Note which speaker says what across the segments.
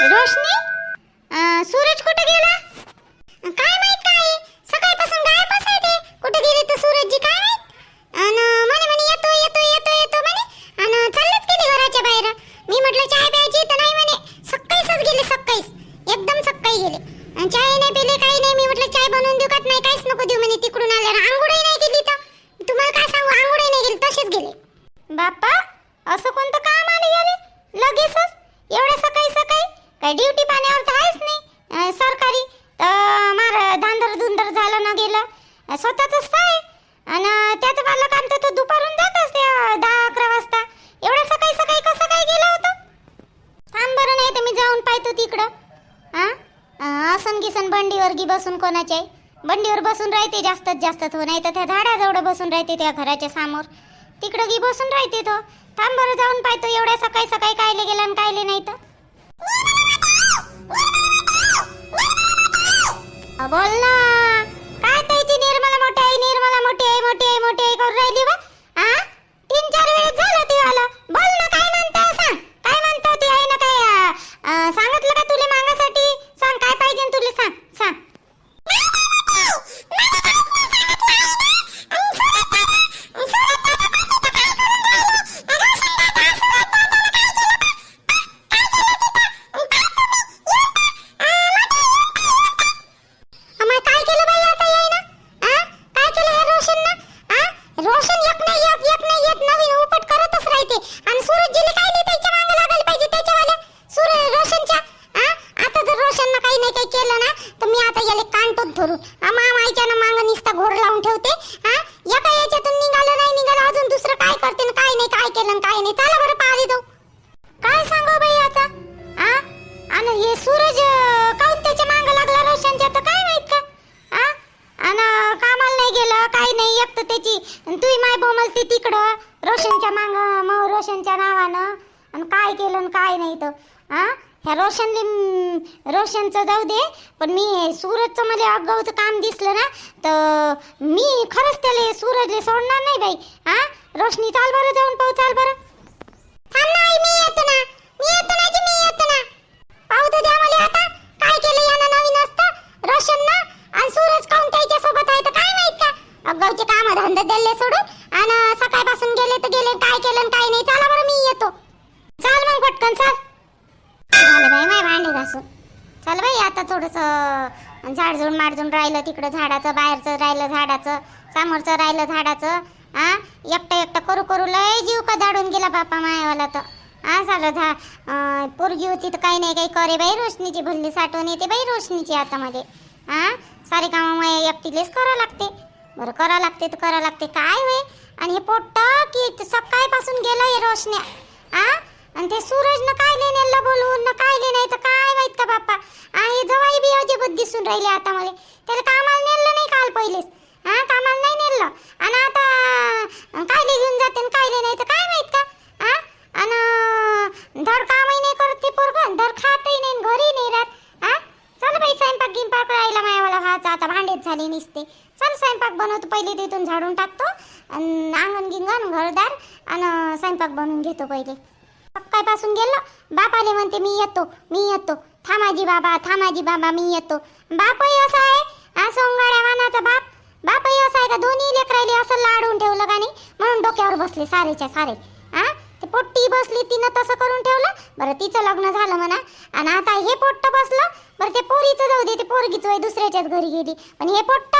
Speaker 1: रोशनी? सूरज कुठे गेला? काय माहीत काय सकाळपासून गायबच आहे ते कुठे गेले तर सूरजजी काय माहीत अन म्हणे म्हणे येतो येतो येतो येतो म्हणे अन चाललेच गेले घराच्या बाहेर मी म्हटलं चाय प्यायची तर नाही म्हणे सकाळीच गेले सकाळीच एकदम सकाळी गेले अन चाय नाही पिले काही नाही मी म्हटलं चाय बनवून देऊ का नाही काहीच नको देऊ म्हणे तिकडून आल्यावर आंघोळही नाही केली तर तुम्हाला काय सांगू आंघोळही नाही गेली तसेच गेले बाप्पा असं कोणतं काम आले गेले लगेचच एवढ्या सकाळी सकाळी काय ड्युटी पाण्यावर तर आहेच नाही. सरकारी तर मार धांदर धुंदर झालं ना गेलं. स्वतःच आहे. आणि त्याचं मला काम तर तो दुपारून जात असते दहा अकरा वाजता. एवढं सकाळी सकाळी कसं काय गेलं होतं? थांब बरं नाही तर मी जाऊन पाहतो तिकडं. हा असन आसन गिसन बंडीवर गी बसून कोणाच्या बंडीवर बसून राहते जास्तीत जास्त तो नाही तर त्या झाडाजवळ बसून राहते त्या घराच्या समोर. तिकडं गी बसून राहते तो. थांब बरं जाऊन पाहतो. एवढ्या सकाळी सकाळी कायले गेला आणि कायले नाही रोशनले रोशनचं जाऊ दे पण मी सूरजचं मला अगाऊचं काम दिसलं ना तर मी खरंच त्याला सूरजले सोडणार नाही बाई. आ? रोशनी चाल बरं जाऊन पाहू चाल बरं थांब ना आई, मी येतो ना मी येतो ना जी, मी येतो ना पाहू तर द्या मला आता काय केलं यानं नवीन असतं रोशन ना आणि सूरज काऊन त्याच्या सोबत आहे तर काय माहीत का अगाऊचे काम धंदे दिले सोडून आणि सकाळपासून गेले तर गेले काय केलं आणि काय नाही चला बरं मी येतो चाल मग पटकन चाल झालं बाई माय भांडे घासून चल बाई आता थोडंसं झाडझुड माडझुड राहिलं तिकडं झाडाचं बाहेरचं राहिलं झाडाचं समोरचं राहिलं झाडाचं हा एकटं एकटं करू करू लय जीव का झाडून गेला बापा मायावाला तर. हा झालं झा पोरगी होती तर काही नाही काही करे बाई रोशनीची भल्ली साठवून येते बाई रोशनीची हातामध्ये. हा सारे कामामुळे एकटीलेच करावं लागते. बरं करावं लागते तर करावं लागते. काय होय? आणि हे पोट्ट की सकाळपासून गेलं हे रोशन्या. आ? आणि ते सूरजनं काय नेलं बोलून न काय नाही तर काय माहीत का बाप्पा? आहे जवाई बी अजिबात दिसून राहिले आता मला. त्याला कामाला नेलं नाही काल पहिलेच. हा कामाला नाही नेलं. आणि आता कायले घेऊन जाते आणि कायले नाही तर काय माहीत का? हा? आणि धड कामही नाही करत ते पोरगं धड खातही नाही घरी नाही राहत. हा? चल बाई स्वयंपाक गिंपाक राहिला मायावाला व्हायचा आता भांडेच झाले नसते. चल स्वयंपाक बनवतो. पहिले तिथून झाडून टाकतो. आणि अंगण गिंगण घरदार. आणि स्वयंपाक बनवून घेतो पहिले. सकाळपासून गेलो. बापाले म्हणते मी येतो मी येतो. थामाजी बाबा थामाजी बाबा मी येतो. बापही असा आहे. हा सोंगाड्या वानाचा बाप. बापही असा आहे का दोन्ही लेकरायले असं लाडून ठेवलं का नाही? म्हणून डोक्यावर बसले सारेच्या सारे. हा? ते पोट्टी बसली तिनं तसं करून ठेवलं. बरं तिचं लग्न झालं म्हणा. आणि आता हे पोट्ट बसलं. बरं ते पोरीचं जाऊ दे ते पोरगीच वय दुसऱ्याच्याच घरी गेली. पण हे पोट्ट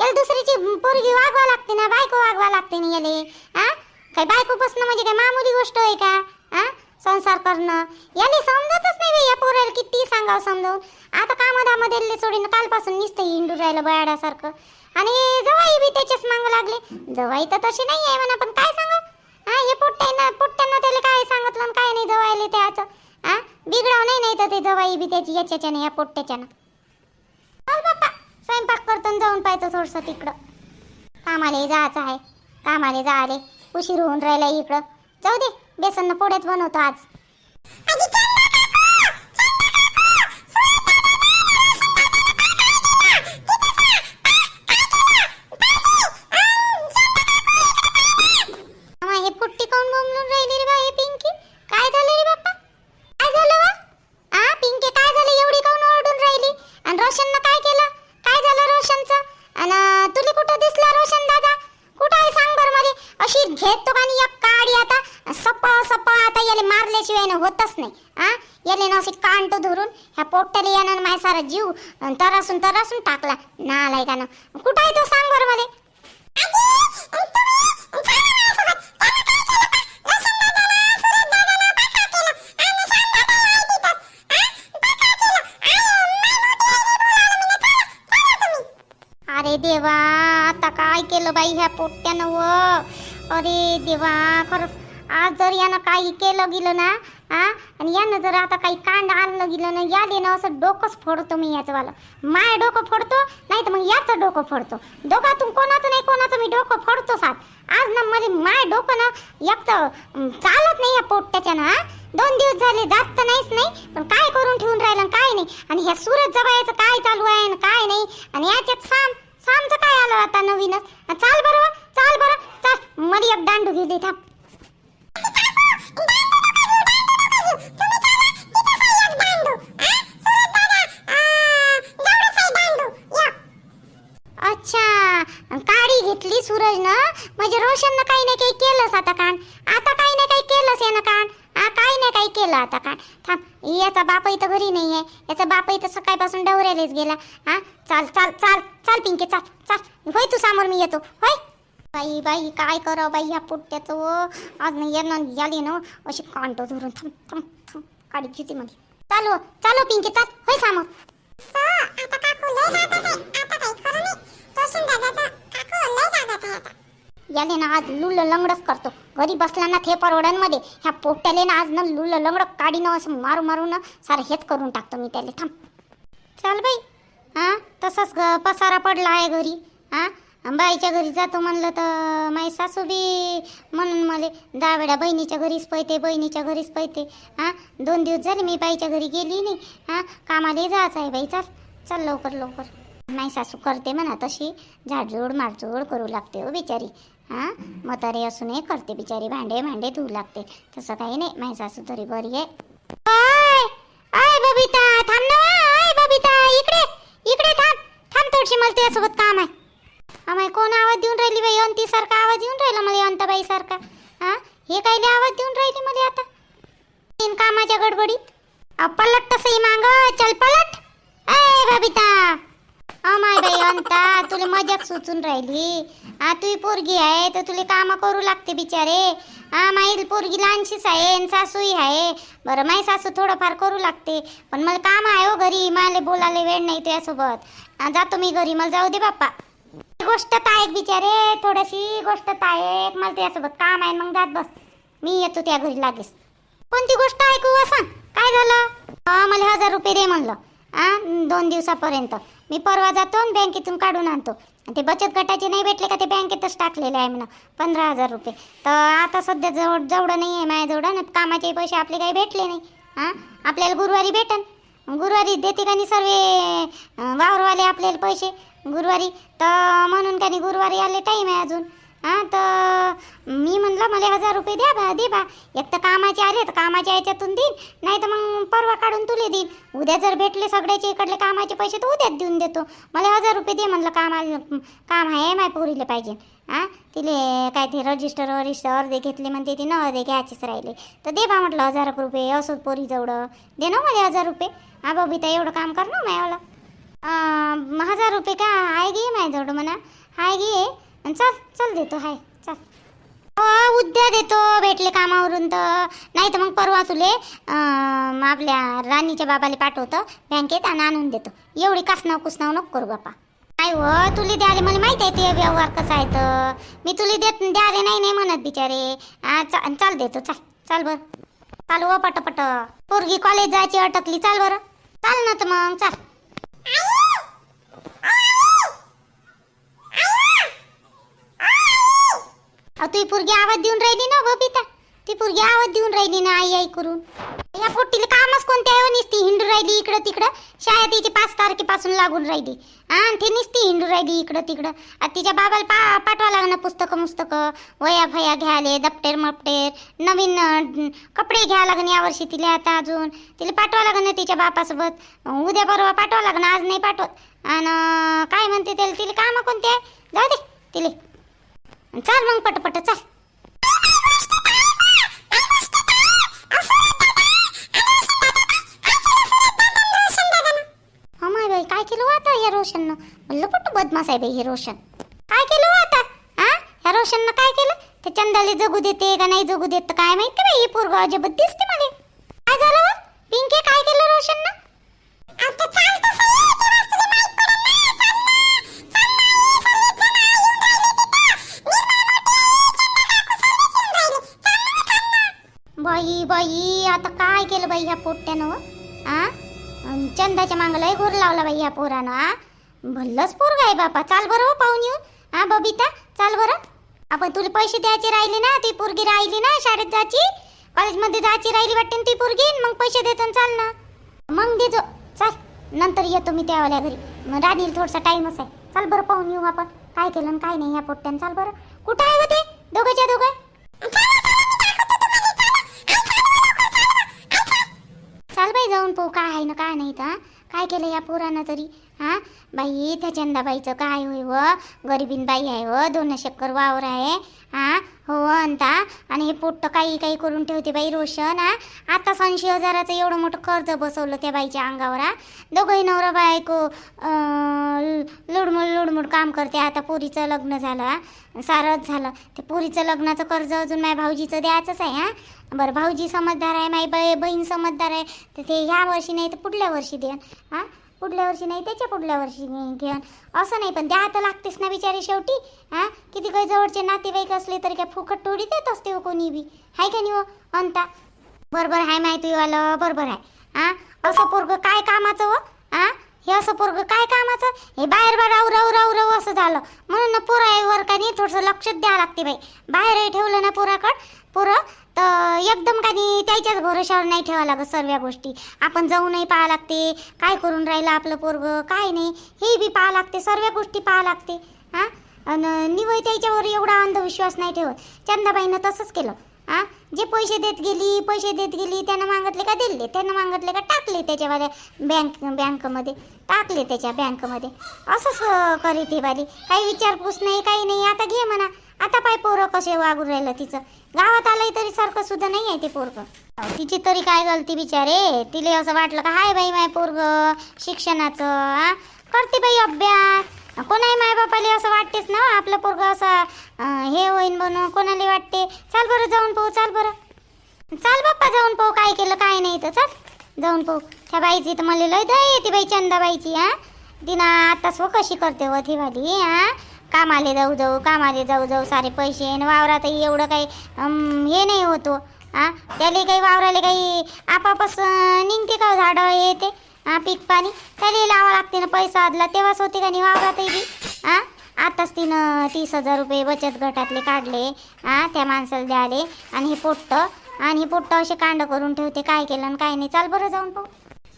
Speaker 1: याला दुसऱ्याची पोरगी वागवा लागते ना बायको वागवा लागते ना याले. हा? काय बायको बसणं म्हणजे काय मामूली गोष्ट आहे का? हा? संसार करणं. याले समजतच नाही या पोराला किती सांगावं समजावून. आता कामधामध्ये सोडीन कालपासून नुसतं हिंडू राहिलं बयाड्यासारखं आणि जवाई बी त्याच्याच मागं लागले. जवाई तर तशी नाही आहे म्हणा पण काय सांगा? हा हे पोट्ट्यांना पोट्ट्यांना त्याला काय सांगितलं आणि काय नाही जवायले त्याचं? हा बिघडाव नाही नाही तर ते जवाई बी त्याची याच्याच्यानं या पोट्ट्याच्यानं. चल बाप्पा स्वयंपाक करतो जाऊन पाहतो थोडंसं तिकडं. कामाले जायचं आहे. कामाले जायले. उशीर होऊन राहिला इकडं. जाऊ दे. बेसन पोळ्यात बनवतो आज. जीव. तरासून तरासून टाकला. ना आलाय का ना? कुठं आहे तो सांग बरं मला. अरे देवा आता काय केलं बाई ह्या पोट्यानं व? अरे देवा खरंच आज जर यानं काही केलं गेलं ना या आणि यानं जर आता काही कांड आणलं गेलं ना या देणं असं डोकंच फोडतो मी याचंवालं. माय डोकं फोडतो नाही तर मग याचं डोकं फोडतो. दोघातून कोणाचं नाही कोणाचं मी डोकं फोडतो साथ आज ना मध्ये माय डोकं ना एक तर चालत नाही या पोट त्याच्यानं हा? दोन दिवस झाले जात तर नाहीच नाही पण काय करून ठेवून राहिलं काय नाही? आणि ह्या सुरत जबायचं काय चालू आहे आणि काय नाही? आणि याच्यात साम सामचं काय आलं आता नवीनच? हो, चाल बरं चाल बरं चाल. मध्ये एक दांडू घेऊ दे थांब. अच्छा काडी घेतली सूरजनं. म्हणजे रोशननं काही नाही काही केलंच आता कान. आता काही नाही काही केलंच यानं कान. हा काही नाही काही केलं आता कान. थांब याचा बाप इथं घरी नाही आहे याचा बाप इथं सकाळपासून डवऱ्यालाच गेला. हा चाल चाल चाल चाल पिंके चाल चाल. होय तू समोर मी येतो. होय? बाई बाई काय करावं बाई ह्या पोट्याचं व आज नाही येणं याली ना अशी कांटो धरून थांब थांब थांब काडी घेते मध्ये चालू चालू पिंके चाल होय समोर. याले ना आज लुल लंगडच करतो. घरी बसला ना थे परवड्यांमध्ये ह्या पोट्याले ना आज ना लुल लंगड काढीनं असं मारू मारू ना सारं हेच करून टाकतो मी त्याला. थांब. चल बाई. हा तसंच पसारा पडला आहे घरी. हा बाईच्या घरी जातो म्हणलं तर माई सासू बी म्हणून मला दहा वेळा बहिणीच्या घरीच पैते बहिणीच्या घरीच पैते हा? दोन दिवस झाले मी बाईच्या घरी गेली नाही. हा? कामाला जायचं आहे बाई चल. चल लवकर लवकर. माई सासू करते म्हणा तशी. झाडझूड मारझूड करू लागते हो बिचारी. हा? म्हातारी असूनही करते बिचारी. भांडे भांडे धुवू लागते. तसं काही नाही. माई सासू तरी बरी आहे. बबिता थांब ना हो. बबिता इकडे. इकडे थांब. थांब थोडीशी. मला तुझ्यासोबत काम आहे. अमाय कोण आवाज देऊन राहिली बाई? अंती सारखा आवाज येऊन राहिला मला अंताबाई सारखा. हा हे कायले आवाज देऊन राहिली मला आता? तीन कामाच्या गडबडीत. पलट तसंही मांग. चल पलट. ए बबिता. अमाय बाई अंता तुला मजाक सुचून राहिली. हा तुही पोरगी आहे तर तुला काम करू लागते बिचारे. हा माईल पोरगी लहानशीच आहे आणि सासूही आहे. बरं माई सासू थोडंफार करू लागते. पण मला काम आहे हो घरी. मला बोलायला वेळ नाही तुझ्यासोबत जातो मी घरी. मला जाऊ दे बाप्पा. गोष्ट तायक बिचारे थोडीशी गोष्ट तायक मला त्यासोबत काम आहे मग जात बस. मी येतो त्या घरी लागेस कोणती गोष्ट ऐकू सांग काय झालं? मला हजार रुपये दे म्हणलं. आ दोन दिवसापर्यंत. मी परवा जातो बँकेतून काढून आणतो. ते बचत गटाचे नाही भेटले का ते बँकेतच टाकलेले आहे म्हणा. पंधरा हजार रुपये. तर आता सध्या जवळ जवळ नाही आहे माझ्याजवळ ना कामाचे पैसे आपले काही भेटले नाही. हां आपल्याला गुरुवारी भेटन. गुरुवारी देते का नाही सर्व? वावरवाले आपल्याला पैसे? गुरुवारी तर म्हणून का नाही गुरुवारी आले टाईम आहे अजून. हां तर मी म्हणलं मला हजार रुपये द्या बा दे बा. एक तर कामाचे आले तर कामाच्या याच्यातून देईन. नाही तर मग परवा काढून तुले देईन. उद्या जर भेटले सगळ्याचे इकडले कामाचे पैसे तर उद्याच देऊन देतो. मला हजार रुपये दे म्हणलं काम काम आहे माय पोरीला पाहिजे. हां तिले काय ते रजिस्टर वरिष्ठ अर्धे घेतले म्हणते ते न अर्धे घ्यायचेच राहिले. तर दे बा म्हटलं हजार रुपये असोच पोरीजवढं दे ना मला हजार रुपये. हा बबिता एवढं काम कर ना मायावाला. हजार रुपये का आहे गे माझ्याजवळ म्हणा हाय गे चल चल देतो हाय चल हो उद्या देतो भेटले कामावरून तर नाही तर मग परवा तुले आपल्या राणीच्या बाबाला पाठवतं बँकेत आणि आणून देतो एवढी कासनाव कुसनाव नको करू बापा नाही व तुले द्याले मला माहिती आहे ते व्यवहार कसा आहे तर मी तुले देत द्याले नाही नाही म्हणत बिचारे हा चा- चाल देतो चाल चाल बरं चाल व पटपट पोरगी कॉलेज जायची अटकली चाल बरं चाल ना तर मग चाल अहो पुरगी पोरगी आवाज देऊन राहिली ना बबिता. ती पोरगी आवाज देऊन राहिली ना आई आई करून. या पोट्टीला कामच कोणते आहे निस्ती हिंडू राहिली इकडं तिकडं? शाळा तिची पाच तारखेपासून लागून राहिली. आणि ती नुसती हिंडू राहिली इकडं तिकडं. आता तिच्या बाबाला पा पाठवा लागणं पुस्तकं मुस्तकं. वया फया घ्यायले दपटेर मपटेर. नवीन कपडे घ्या लागण यावर्षी तिला आता अजून. तिला पाठवा लागणं ना तिच्या बापासोबत. उद्या परवा पाठवा लागण आज नाही पाठवत. आणि काय म्हणते त्याला तिला कामं कोणते? आहे जाऊ दे तिले. चाल मग पटपट चाल. काय केलं हो आता या रोशननं? म्हणलं कुठं बदमाश आहे बाई हे रोशन. काय केलं हो आता? हा या रोशननं काय केलं? ते चंदाले जगू देते का नाही जगू देत काय माहिती बाई ही पोरगाव जे दिसते मला. काय झालं हो? पिंके काय केलं रोशननं? लय घोर लावला बाई या पोरानं आ भल्लच पोरग आहे बापा. चाल बरं हो पाहून येऊ हा बबिता चाल बरं. आपण तुला पैसे द्यायचे राहिले ना ती पोरगी राहिली ना शाळेत जायची. कॉलेजमध्ये जायची राहिली वाटते ना ती पोरगी मग पैसे देतो चाल ना. मग देतो चाल नंतर येतो मी त्यावाल्या घरी. मग राहतील थोडासा टाईमच आहे. चाल बरं पाहून येऊ आपण. काय केलं आणि काय नाही या पोट्ट्यानं. चाल बरं. कुठं आहे हो ते? दोघंच्या दोघं? चाल बाई जाऊन पाहू काय आहे ना काय नाही तर? काय केलं या पोरानं तरी? हां? बाई त्या चंदाबाईचं काय होय व? गरिबीन बाई आहे व? दोन शक्कर वावर आहे. हां? हो अंता? आणि हे पोट्ट काही काही करून ठेवते बाई रोशन हा? आता ऐंशी हजाराचं एवढं मोठं कर्ज बसवलं त्या बाईच्या अंगावर हा? दोघंही नवरा बायको लुडमुड लुडमुड काम करते. आता पोरीचं लग्न झालं सारंच सारच झालं. ते पोरीचं लग्नाचं कर्ज अजून माझ्या भाऊजीचं द्यायचंच आहे हां? बरं भाऊजी समजदार आहे माई बाई बहीण समजदार आहे तर ते ह्या वर्षी नाही तर पुढल्या वर्षी देन. हां? पुढल्या वर्षी नाही त्याच्या पुढल्या वर्षी घेऊन असं नाही पण द्या तर लागतेच ना बिचारी शेवटी. हां? किती काही जवळचे नातेवाईक असले तरी काय फुकट टोडी देत असते हो कोणी बी. हाय का नाही हो अंता बरोबर आहे माहिती आलं बरोबर आहे हां? असं पोरग काय कामाचं हो? हां? हे असं पोरग काय कामाचं? हे बाहेर बा राहू राऊ राहू असं झालं. म्हणून ना पोरावर का नाही थोडंसं लक्ष द्यावं लागते बाई. बाहेरही ठेवलं ना पोराकड. पोरं तर एकदम का नाही त्याच्याच भरोशावर नाही ठेवावं लागत सर्व गोष्टी. आपण जाऊनही पाहा लागते. काय करून राहिलं आपलं पोरग? काय नाही. हे बी पाहा लागते सर्व गोष्टी पाहा लागते. हां? आणि निवय त्याच्यावर एवढा अंधविश्वास नाही ठेवत. चंदाबाईनं तसंच केलं. हां? जे पैसे देत गेली पैसे देत गेली त्यानं मागितले का दिले? त्यानं मागितले का टाकले त्याच्यावाल्या बँक बँकमध्ये टाकले त्याच्या बँकमध्ये असंच करीत हे वाली काही विचारपूस नाही काही नाही. आता घे म्हणा. आता पाय पोरं कसे वागून राहिलं तिचं? गावात आलंय तरी सारखं सुद्धा नाही आहे ते पोरगं. तिची तरी काय गलती बिचारे? तिले असं वाटलं का हाय बाई माय पोरग शिक्षणाचं आ? करते बाई अभ्यास. कोणाही माय बापाले असं वाटतेच ना आपलं पोरग असं हे होईन बनव कोणाला वाटते? चाल बरं जाऊन पाहू चाल बरं. चाल बाप्पा जाऊन पाहू काय केलं काय नाही तर चल जाऊन पाहू. त्या बाईची तर मला लय दय येते बाई चंदाबाईची हा तिनं आता स्व कशी करते व ती वाली हा कामाले जाऊ जाऊ कामाले जाऊ जाऊ सारे पैसे आणि वावरातही एवढं काही हे नाही होतो. हा त्याला काही वावराले काही आपापस निघते का हो झाडं हे ते? हा पीक पाणी? त्याला लावा लागते ना पैसा आदला तेव्हाच होते का नाही वावरातही बी? हा आताच तिनं तीस हजार रुपये बचत गटातले काढले हा त्या माणसाला द्याले. आणि हे पोट्ट आणि हे पोट्ट असे कांड करून ठेवते काय केलं आणि काय नाही. चाल बरं जाऊन पाहू.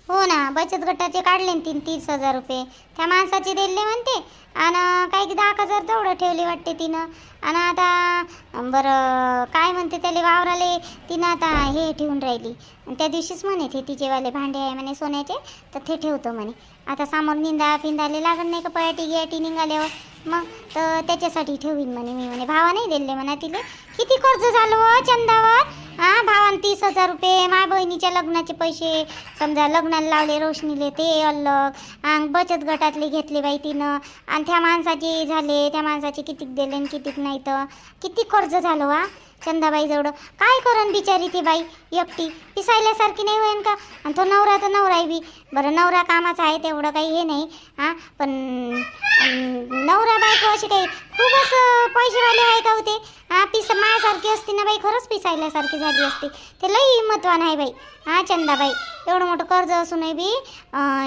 Speaker 1: हो ना बचत गटाचे काढले ना तीन तीस हजार रुपये. त्या माणसाचे दिले म्हणते आणि काही दहा हजार तेवढं ठेवले वाटते तिनं. आणि आता बरं काय म्हणते त्याला वावराले तिनं आता हे ठेवून राहिली. आणि त्या दिवशीच म्हणे ते तिचेवाले भांडे आहे म्हणे सोन्याचे तर ते ठेवतो म्हणे. आता समोर निंदा पिंदाले लागण नाही का पयाटी गियाटी निघाल्यावर? मग तर त्याच्यासाठी ठेवीन म्हणे मी म्हणे. भावा नाही दिले म्हणा तिले. किती कर्ज झालं हो चंदावर? हा भावान तीस हजार रुपये. माय बहिणीच्या लग्नाचे पैसे. समजा लग्नाला लावले रोशनीले ते अलग. आणि बचत गटातले घेतले बाई तिनं. आणि त्या माणसाचे झाले. त्या माणसाचे कितीक दिले आणि कितीक नाही तर. किती कर्ज झालं वा चंदाबाई जवळ. काय करण बिचारी ती बाई? एकटी. पिसायल्यासारखी नाही होईन का? आणि तो नवरा तर नवरा आहे बी. बरं नवरा कामाचा आहे तेवढं काही हे नाही. हां? पण नवरा बायको अशी काही खूप असं पैसेवाले आहे का होते हां? पिस मायासारखी असते ना बाई खरंच पिसायल्यासारखी झाली असते. ते लई हिंमतवान आहे बाई. हां चंदाबाई? एवढं मोठं कर्ज असूनही बी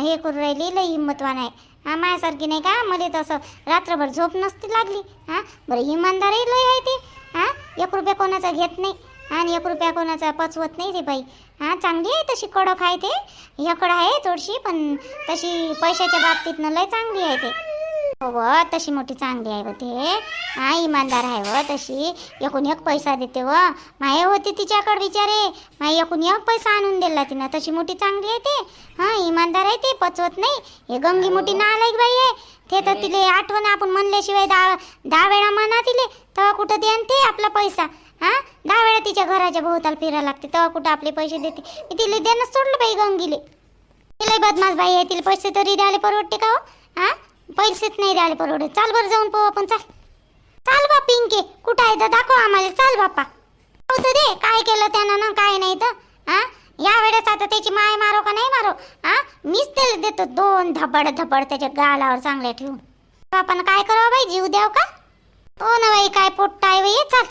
Speaker 1: हे करून राहिली लई हिंमतवान आहे. हां मायासारखी नाही का? मला तसं रात्रभर झोप नसती लागली. हां? बरं इमानदारही लई आहे ते. हां? एक रुपया कोणाचा घेत नाही आणि एक रुपया कोणाचा पचवत नाही रे बाई. हां चांगली आहे तशी कडक आहे ते. ह्याकडं आहे थोडीशी पण तशी पैशाच्या बाबतीतनं लय चांगली आहे ते. हो व तशी मोठी चांगली आहे व ते. हा इमानदार आहे व तशी. एकूण एक पैसा देते व. माये होते तिच्याकडे विचारे माई एकूण एक पैसा आणून दिला तिनं. तशी मोठी चांगली आहे ते. हा इमानदार आहे ते पचवत नाही. हे गंगी मोठी नालायक बाई आहे. ते तर तिले आठवण आपण म्हणल्याशिवाय दहा दहा वेळा म्हणा तिले तेव्हा कुठं दे ते आपला पैसा. हा दहा वेळा तिच्या घराच्या भोवताल फिरायला लागते तेव्हा कुठं आपले पैसे देते. मी तिला देणंच सोडलं बाई गंगीले. तिला बदमाश बाई आहे तिला पैसे तरी द्यायला परवडते का हो? हा? पैसेच नाही द्यायला परवडे चाल बरं जाऊन पाहू आपण चाल. चाल बा पिंके कुठं आहे तर दाखव आम्हाला. चाल बाप्पा. होतं दे काय केलं त्यानं ना काय नाही तर. हा? या वेळेस आता त्याची माय मारो का नाही मारो? हा? मीच त्याला देतो दोन धबड धबड त्याच्या गालावर चांगले ठेवून. बापानं काय करावं बाई जीव द्याव का? हो ना बाई काय पोट्टा आहे बाई चाल.